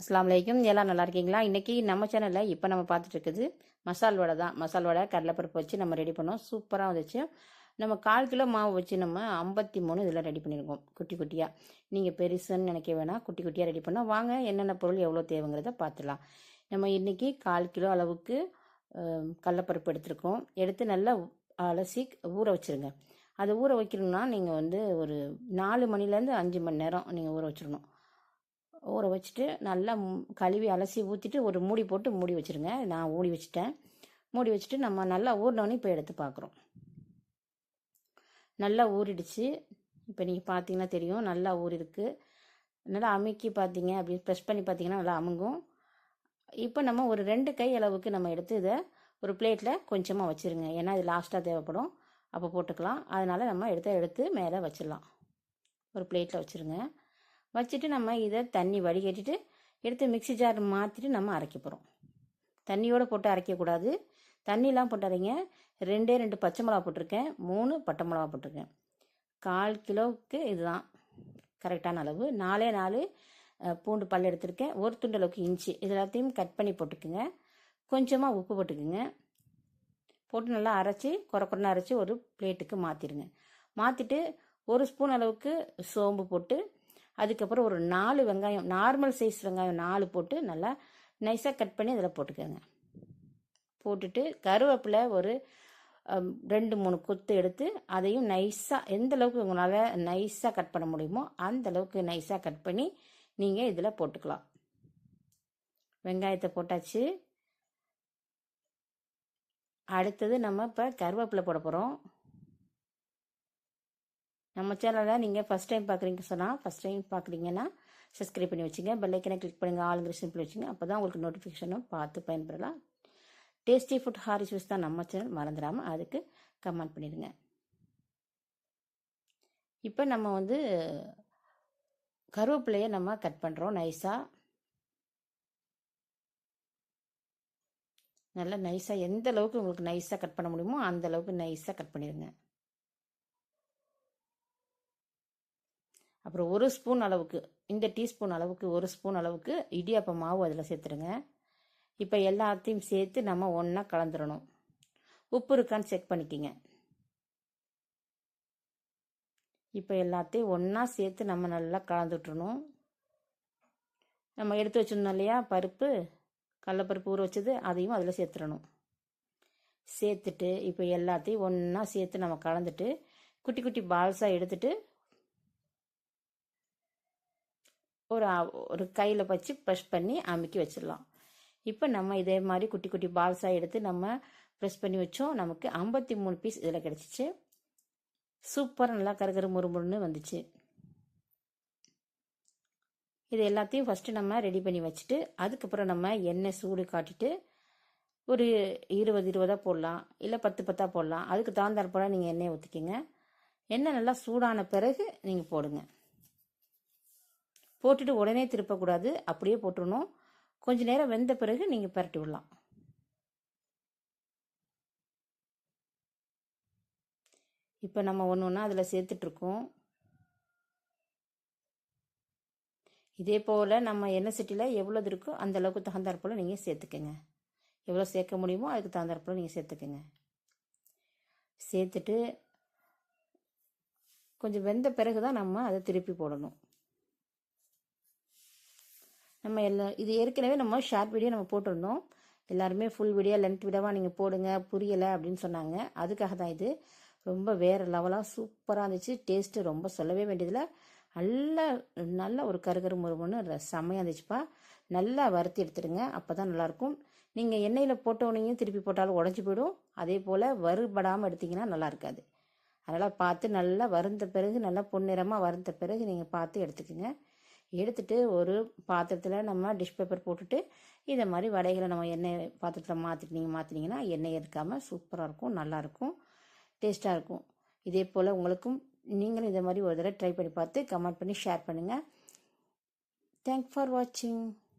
அஸ்லாம் வலைக்கும் எல்லாம் நல்லா இருக்கீங்களா இன்றைக்கி நம்ம சேனலில் இப்போ நம்ம பார்த்துட்டு இருக்குது மசால் வடை தான். மசால் வடை கடலைப்பருப்பு வச்சு நம்ம ரெடி பண்ணோம். சூப்பராக வந்துச்சு. நம்ம கால் கிலோ மாவு வச்சு நம்ம ஐம்பத்தி மூணு இதில் ரெடி பண்ணியிருக்கோம் குட்டி குட்டியாக நீங்கள் பெருசுன்னு நினைக்க வேணாம். குட்டி குட்டியாக ரெடி பண்ணோம். வாங்க என்னென்ன பொருள் எவ்வளோ தேவைங்கிறத பார்த்துலாம் நம்ம இன்றைக்கி கால் கிலோ அளவுக்கு கடலப்பருப்பு கடலைப்பருப்பு எடுத்திருக்கோம். எடுத்து நல்லா அலசி ஊற வச்சுருங்க. அதை ஊற வைக்கணும்னா நீங்கள் வந்து ஒரு நாலு மணிலேருந்து அஞ்சு மணி நேரம் நீங்கள் ஊற வச்சிடணும் ஊற வச்சுட்டு நல்லா கழுவி அலசி ஊற்றிட்டு ஒரு மூடி போட்டு மூடி வச்சுருங்க. நான் மூடி வச்சுட்டேன். மூடி வச்சுட்டு நம்ம நல்லா ஊறினோடனே இப்போ எடுத்து பார்க்குறோம் நல்லா ஊறிடுச்சு. இப்போ நீங்கள் பார்த்தீங்கன்னா தெரியும். நல்லா ஊறிருக்கு. நல்லா அமுக்கி பார்த்தீங்க அப்படி ப்ரெஸ் பண்ணி பார்த்தீங்கன்னா நல்லா அமுங்கும். இப்போ நம்ம ஒரு ரெண்டு கை அளவுக்கு நம்ம எடுத்து இதை ஒரு பிளேட்டில் கொஞ்சமாக வச்சுருங்க. ஏன்னா இது லாஸ்ட்டாக தேவைப்படும். அப்போ போட்டுக்கலாம். அதனால் நம்ம எடுத்து எடுத்து மேலே வச்சிடலாம். ஒரு பிளேட்டில் வச்சுருங்க. வச்சுட்டு நம்ம இதை தண்ணி வடிகட்டிட்டு எடுத்து மிக்ஸி ஜார் மாற்றிட்டு நம்ம அரைக்க போகிறோம் தண்ணியோடு போட்டு அரைக்கக்கூடாது தண்ணிலாம் போட்டு ரெண்டே ரெண்டு பச்சை மிளகா போட்டிருக்கேன். மூணு பட்டை மிளகா போட்டிருக்கேன். கால் கிலோவுக்கு இதுதான். கரெக்டான அளவு. நாலே நாலு பூண்டு பல் எடுத்திருக்கேன். ஒரு துண்டு அளவுக்கு இஞ்சி. இது எல்லாத்தையும் கட் பண்ணி போட்டுக்குங்க. கொஞ்சமாக உப்பு போட்டுக்குங்க. போட்டு நல்லா அரைச்சி குறக்குறன்னு அரைச்சி ஒரு பிளேட்டுக்கு மாற்றிடுங்க மாற்றிட்டு ஒரு ஸ்பூன் அளவுக்கு சோம்பு போட்டு அதுக்கப்புறம் ஒரு நாலு வெங்காயம் நார்மல் சைஸ் வெங்காயம் நாலு போட்டு நல்லா நைஸாக கட் பண்ணி அதில் போட்டுக்கோங்க. போட்டுட்டு கருவேப்பிலை ஒரு ரெண்டு மூணு கொத்து எடுத்து அதையும் நைஸாக எந்த அளவுக்கு உங்களால் நைஸாக கட் பண்ண முடியுமோ அந்த அளவுக்கு நைஸாக கட் பண்ணி நீங்கள் இதில் போட்டுக்கலாம். வெங்காயத்தை போட்டாச்சு. அடுத்தது நம்ம இப்போ கருவேப்பிலை போட போகிறோம் நம்ம சேனலை நீங்கள் ஃபஸ்ட் டைம் பார்க்குறீங்க சொன்னால் ஃபஸ்ட் டைம் பார்க்குறீங்கன்னா சப்ஸ்கிரைப் பண்ணி வச்சுங்க. பெல்லைக்கனை கிளிக் பண்ணுங்கள் ஆளுங்கிற சிம்பிள் வச்சுங்க. அப்போ தான் உங்களுக்கு நோட்டிஃபிகேஷனும் பார்த்து பயன்பெறலாம். டேஸ்டி ஃபுட் ஹாரி ஜூஸ் தான் நம்ம சேனல் மறந்துடாமல் அதுக்கு கமெண்ட் பண்ணிடுங்க. இப்போ நம்ம வந்து கருவேப்பிலையை நம்ம கட் பண்ணுறோம் நைஸாக நல்லா நைஸாக எந்த அளவுக்கு உங்களுக்கு நைஸாக கட் பண்ண முடியுமோ அந்த அளவுக்கு நைஸாக கட் பண்ணிடுங்க. அப்புறம் ஒரு ஸ்பூன் அளவுக்கு இந்த டீஸ்பூன் அளவுக்கு ஒரு ஸ்பூன் அளவுக்கு இடியாப்ப மாவு அதில் சேர்த்துருங்க. இப்போ எல்லாத்தையும் சேர்த்து நம்ம ஒன்றா கலந்துடணும் உப்பு இருக்கான்னு செக் பண்ணிக்கிங்க. இப்போ எல்லாத்தையும் ஒன்றா சேர்த்து நம்ம நல்லா கலந்து நம்ம எடுத்து வச்சுருந்தோம் இல்லையா பருப்பு கடலப்பருப்பு ஊற வச்சது அதையும் அதில் சேர்த்துடணும் சேர்த்துட்டு இப்போ எல்லாத்தையும் ஒன்றா சேர்த்து நம்ம கலந்துட்டு குட்டி குட்டி பால்ஸாக எடுத்துட்டு ஒரு ஒரு கையில் வச்சு ப்ரெஷ் பண்ணி அமுக்கி வச்சிடலாம். இப்போ நம்ம இதே மாதிரி குட்டி குட்டி பால்ஸாக எடுத்து நம்ம ப்ரெஸ் பண்ணி வச்சோம். நமக்கு ஐம்பத்தி மூணு பீஸ் இதில் கிடச்சிச்சு. சூப்பர் நல்லா கருகரு முறுமுறுன்னு வந்துச்சு. இது எல்லாத்தையும் ஃபஸ்ட்டு நம்ம ரெடி பண்ணி வச்சுட்டு அதுக்கப்புறம் நம்ம எண்ணெய் சூடு காட்டிட்டு ஒரு இருபது இருபதாக போடலாம். இல்லை பத்து பத்தாக போடலாம். அதுக்கு தகுந்தாற் போல் நீங்கள் எண்ணெயை ஊற்றிக்கிங்க எண்ணெய் நல்லா சூடான பிறகு நீங்கள் போடுங்க. போட்டுட்டு உடனே திருப்பக்கூடாது. அப்படியே போட்டுடணும் கொஞ்ச நேரம் வெந்த பிறகு நீங்கள் பரட்டி விடலாம். இப்போ நம்ம ஒன்று ஒன்றா அதில் சேர்த்துட்ருக்கோம். இதே போல் நம்ம எண்ணெய் சட்டியில் எவ்வளோது இருக்கோ அந்தளவுக்கு தகுந்தாற்போல் நீங்கள் சேர்த்துக்கங்க. எவ்வளோ சேர்க்க முடியுமோ அதுக்கு தகுந்தாற்போல் நீங்கள் சேர்த்துக்கங்க. சேர்த்துட்டு கொஞ்சம் வெந்த பிறகு தான் நம்ம அதை திருப்பி போடணும். நம்ம எல்லா இது ஏற்கனவே நம்ம ஷார்ட் வீடியோ நம்ம போட்டிருந்தோம். எல்லாருமே ஃபுல் வீடியோ லென்த் வீடியோவாக நீங்கள் போடுங்க புரியலை அப்படின்னு சொன்னாங்க. அதுக்காக தான் இது. ரொம்ப வேறு லெவலாக சூப்பராக இருந்துச்சு. டேஸ்ட்டு ரொம்ப சொல்லவே வேண்டியதில்லை. நல்ல நல்ல ஒரு கருகரு முருகன்னு ர- இருந்துச்சுப்பா. நல்லா வறுத்து எடுத்துடுங்க. அப்போ தான் நல்லாயிருக்கும். நீங்கள் எண்ணெயில் போட்டோனையும் திருப்பி போட்டாலும் உடஞ்சி போயிடும். அதே போல் வறுபடாமல் எடுத்தீங்கன்னா நல்லா இருக்காது. அதனால் பார்த்து நல்லா வறுந்த பிறகு நல்லா பொன்னிறமாக வறுந்த பிறகு நீங்கள் பார்த்து எடுத்துக்கோங்க. எடுத்துட்டு ஒரு பாத்திரத்தில் நம்ம டிஷ் பேப்பர் போட்டுட்டு இதை மாதிரி வடைகளை நம்ம எண்ணெய் பாத்திரத்தில் மாற்றிட்டீங்க மாற்றினீங்கன்னா எண்ணெய் இருக்காமல் சூப்பராக இருக்கும் நல்லாயிருக்கும் டேஸ்ட்டாக இருக்கும். இதே போல் உங்களுக்கும் நீங்களும் இதை மாதிரி ஒரு தடவை ட்ரை பண்ணி பார்த்து கமெண்ட் பண்ணி ஷேர் பண்ணுங்கள் தேங்க் ஃபார் வாட்சிங்